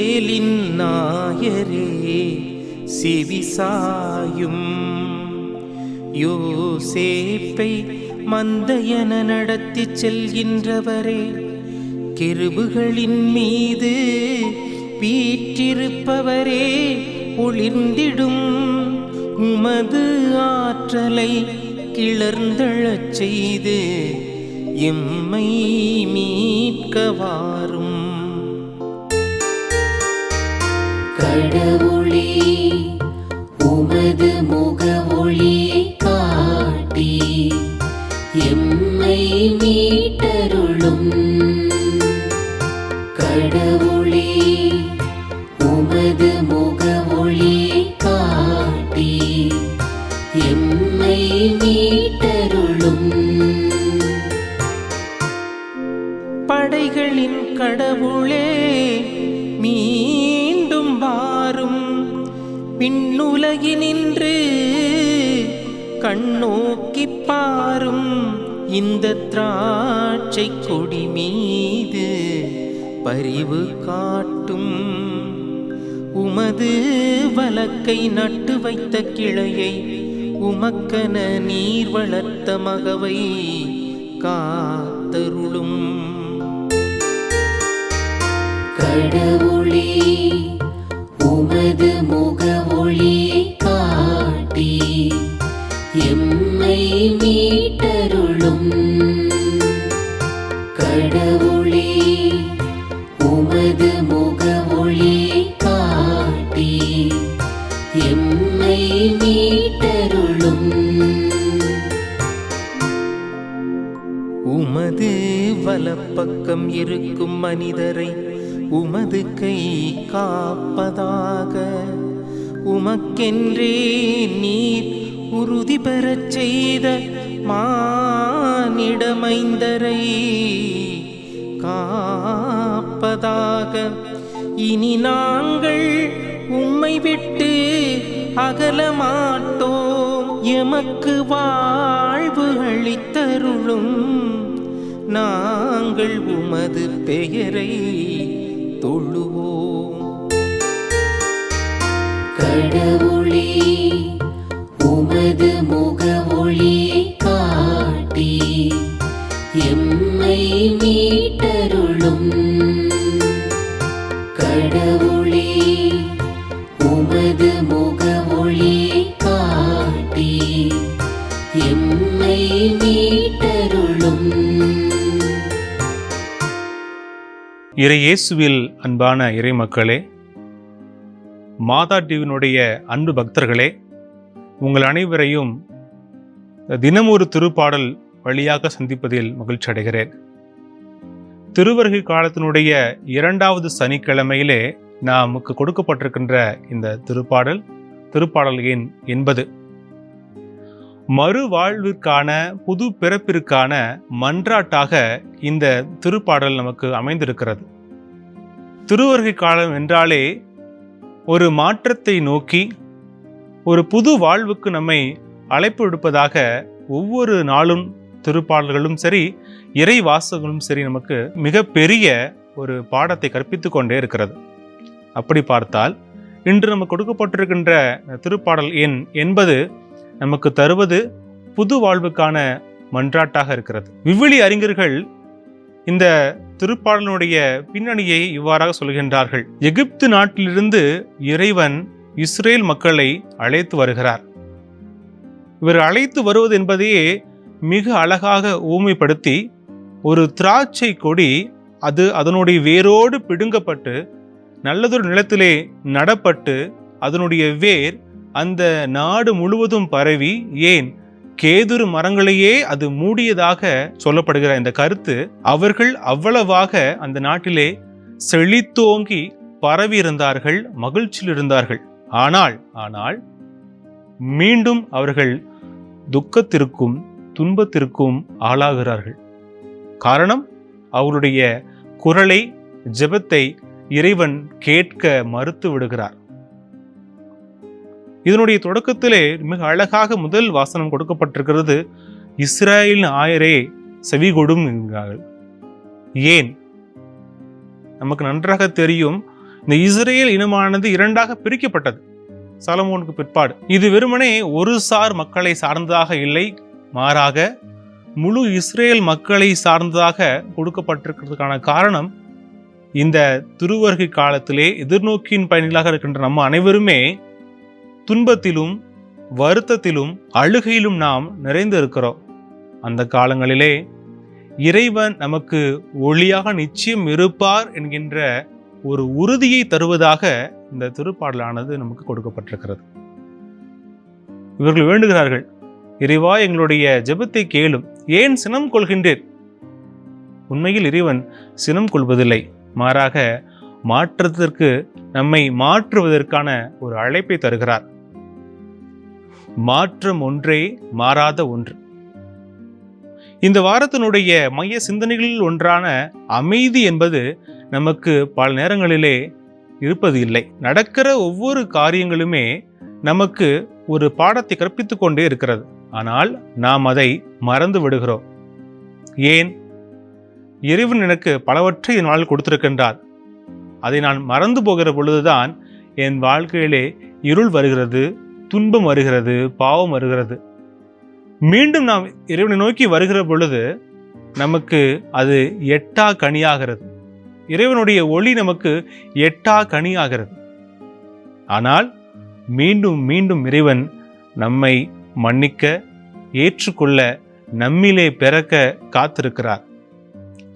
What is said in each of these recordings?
இஸ்ரவேலின் நாயரே சிவிசாயும். யோசேப்பை மந்தையன நடத்தி செல்கின்றவரே கெருபுகளின் மீது வீற்றிருப்பவரே ஒளிர்ந்திடும் உமது ஆற்றலை கிளர்ந்தழச் செய்து எம்மை மீட்கவாரும் கடவுளே உமது முக ஒளியை காட்டி எம்மை மீட்டருளும். கடவுளே உமது முக ஒளியை காட்டி எம்மை மீட்டருளும். படைகளின் கடவுளே விண்ணுலகினின்று கண்ணோக்கி பாரும் இந்த திராட்சை கொடி மீது பரிவு காட்டும். உமது வலக்கை நட்டு வைத்த கிளையை உமக்கன நீர் வளர்த்த மகவை காத்தருளும். கடவுளே உமது முகம் ஒளியை காட்டி எம்மை மீட்டருளும். கடவுளே உமது முக ஒளியை காட்டி எம்மை மீட்டருளும். உமது வலப்பக்கம் இருக்கும் மனிதரை உமது கை காப்பதாக உமக்கென்றே நீர் உறுதி பெறச் செய்த மானிடமைந்தரை காப்பதாக. இனி நாங்கள் உம்மை விட்டு அகல மாட்டோம் எமக்கு வாழ்வு அளித்தருளும் நாங்கள் உமது பெயரை தொழுவோம். கடவுளே உமது முக ஒளியை காட்டி எம்மை மீட்டருளும். கடவுளே உமது முக ஒளியை காட்டி எம்மை மீட்டருளும். இறையேசுவில் அன்பான இறைமக்களே மாதா டிவினுடைய அன்பு பக்தர்களே உங்கள் அனைவரையும் தினமொரு திருப்பாடல் வழியாக சந்திப்பதில் மகிழ்ச்சி அடைகிறேன். திருவருகை காலத்தினுடைய இரண்டாவது சனிக்கிழமையிலே நமக்கு கொடுக்கப்பட்டிருக்கின்ற இந்த திருப்பாடல் திருப்பாடல் எண் என்பது மறுவாழ்விற்கான புது பிறப்பிற்கான மன்றாட்டாக இந்த திருப்பாடல் நமக்கு அமைந்திருக்கிறது. திருவருகை காலம் என்றாலே ஒரு மாற்றத்தை நோக்கி ஒரு புது வாழ்வுக்கு நம்மை அழைப்பு விடுப்பதாக ஒவ்வொரு நாளும் திருப்பாடல்களும் சரி இறை வாசகங்களும் சரி நமக்கு மிக பெரிய ஒரு பாடத்தை கற்பித்து கொண்டே இருக்கிறது. அப்படி பார்த்தால் இன்று நமக்கு கொடுக்கப்பட்டிருக்கின்ற திருப்பாடல் எண் என்பது நமக்கு தருவது புது வாழ்வுக்கான மன்றாட்டாக இருக்கிறது. விவிலி அறிஞர்கள் இந்த திருப்பாடலுடைய பின்னணியை இவ்வாறாக சொல்கின்றார்கள். எகிப்து நாட்டிலிருந்து இறைவன் இஸ்ரேல் மக்களை அழைத்து வருகிறார். இவர் அழைத்து வருவது என்பதையே மிக அழகாக ஊமைப்படுத்தி ஒரு திராட்சை கொடி அது அதனுடைய வேரோடு பிடுங்கப்பட்டு நல்லதொரு நிலத்திலே நடப்பட்டு அதனுடைய வேர் அந்த நாடு முழுவதும் பரவி ஏன் கேதுரு மரங்களையே அது மூடியதாக சொல்லப்படுகிற இந்த கருத்து அவர்கள் அவ்வளவாக அந்த நாட்டிலே செழித்தோங்கி பரவி இருந்தார்கள் மகிழ்ச்சியில் இருந்தார்கள் ஆனால் ஆனால் மீண்டும் அவர்கள் துக்கத்திற்கும் துன்பத்திற்கும் ஆளாகிறார்கள். காரணம் அவருடைய குரலை ஜெபத்தை இறைவன் கேட்க மறுத்து விடுகிறார். இதனுடைய தொடக்கத்திலே மிக அழகாக முதல் வாசனம் கொடுக்கப்பட்டிருக்கிறது. இஸ்ராயலின் ஆயரே செவிகொடும் என்கிறார்கள். ஏன்? நமக்கு நன்றாக தெரியும் இந்த இஸ்ரேல் இனமானது இரண்டாக பிரிக்கப்பட்டது. சலமோனுக்கு பிற்பாடு. இது வெறுமனே ஒரு சார் மக்களை சார்ந்ததாக இல்லை மாறாக முழு இஸ்ரேல் மக்களை சார்ந்ததாக கொடுக்கப்பட்டிருக்கிறதுக்கான காரணம் இந்த திருவருகை காலத்திலே எதிர்நோக்கியின் பயணிகளாக இருக்கின்ற நம்ம அனைவருமே துன்பத்திலும் வருத்தத்திலும் அழுகையிலும் நாம் நிறைந்து இருக்கிறோம் அந்த காலங்களிலே இறைவன் நமக்கு ஒளியாக நிச்சயம் இருப்பார் என்கின்ற ஒரு உறுதியை தருவதாக இந்த திருப்பாடலானது நமக்கு கொடுக்கப்பட்டிருக்கிறது. இவர்கள் வேண்டுகிறார்கள் இறைவா எங்களுடைய ஜெபத்தை கேளும். ஏன் சினம் கொள்கின்றேன் உண்மையில் இறைவன் சினம் கொள்வதில்லை. மாறாக மாற்றத்திற்கு நம்மை மாற்றுவதற்கான ஒரு அழைப்பை தருகிறார். மாற்றம் ஒன்றே மாறாத ஒன்று. இந்த வாரத்தினுடைய மைய சிந்தனைகளில் ஒன்றான அமைதி என்பது நமக்கு பல நேரங்களிலே இருப்பது இல்லை. நடக்கிற ஒவ்வொரு காரியங்களுமே நமக்கு ஒரு பாடத்தை கற்பித்துக் கொண்டே இருக்கிறது. ஆனால் நாம் அதை மறந்து விடுகிறோம். ஏன்? இறைவன் எனக்கு பலவற்றை என் வாழ்வில் கொடுத்திருக்கின்றார். அதை நான் மறந்து போகிற பொழுதுதான் என் வாழ்க்கையிலே இருள் வருகிறது துன்பம் வருகிறது பாவம் வருகிறது. மீண்டும் நாம் இறைவனை நோக்கி வருகிற பொழுது நமக்கு அது எட்டா கனியாகிறது. இறைவனுடைய ஒளி நமக்கு எட்டா கனியாகிறது. ஆனால் மீண்டும் மீண்டும் இறைவன் நம்மை மன்னிக்க ஏற்றுக்கொள்ள நம்மிலே பிறக்க காத்திருக்கிறார்.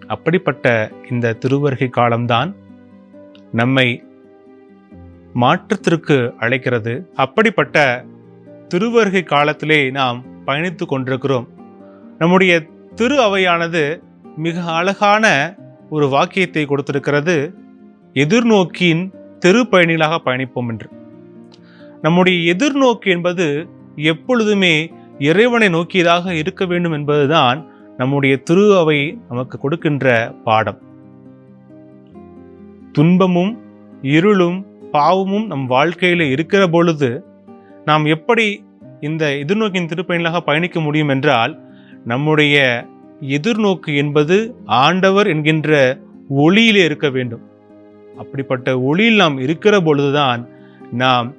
அப்படிப்பட்ட இந்த திருவருகை காலம்தான் நம்மை மாற்றத்திற்கு அழைக்கிறது. அப்படிப்பட்ட திருவருகை காலத்திலே நாம் பயணித்து கொண்டிருக்கிறோம். நம்முடைய திரு அவையானது மிக அழகான ஒரு வாக்கியத்தை கொடுத்திருக்கிறது. எதிர்நோக்கின் தெரு பயணிகளாக பயணிப்போம் என்று. நம்முடைய எதிர்நோக்கு என்பது எப்பொழுதுமே இறைவனை நோக்கியதாக இருக்க வேண்டும் என்பதுதான் நம்முடைய திரு அவை நமக்கு கொடுக்கின்ற பாடம். துன்பமும் இருளும் பாவமும் நம் வாழ்க்கையில் இருக்கிற பொழுது நாம் எப்படி இந்த எதிர்நோக்கின் திருப்பயணிகளாக பயணிக்க முடியும் என்றால் நம்முடைய எதிர்நோக்கு என்பது ஆண்டவர் என்கின்ற ஒளியிலே இருக்க வேண்டும். அப்படிப்பட்ட ஒளியில் நாம் இருக்கிற பொழுதுதான் நாம்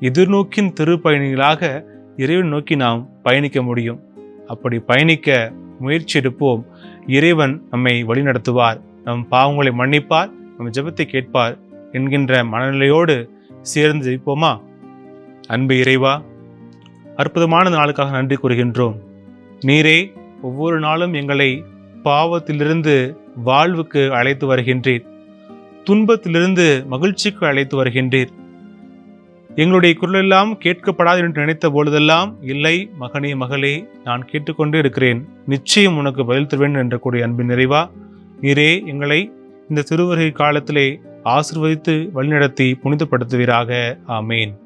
எதிர்நோக்கின் திருப்பயணிகளாக இறைவன் நோக்கி நாம் பயணிக்க முடியும். அப்படி பயணிக்க முயற்சி எடுப்போம். இறைவன் நம்மை வழிநடத்துவார். நம் பாவங்களை மன்னிப்பார். நம் ஜபத்தை கேட்பார். என்கின்ற மனநிலையோடு சேர்ந்து ஜெயிப்போமா? அன்பு இறைவா அற்புதமான நாளுக்காக நன்றி கூறுகின்றோம். நீரே ஒவ்வொரு நாளும் எங்களை பாவத்திலிருந்து வாழ்வுக்கு அழைத்து வருகின்றீர். துன்பத்திலிருந்து மகிழ்ச்சிக்கு அழைத்து வருகின்றீர். எங்களுடைய குரலெல்லாம் கேட்கப்படாது என்று நினைத்த பொழுதெல்லாம் இல்லை மகனே மகளே நான் கேட்டுக்கொண்டே இருக்கிறேன். நிச்சயம் உனக்கு பதில் தருவேன் என்ற கூடிய அன்பின் நிறைவா நீரே எங்களை இந்த திருவருகை காலத்திலே ஆசிர்வதித்து வழிநடத்தி புனிதப்படுத்துவீராக. ஆமேன்.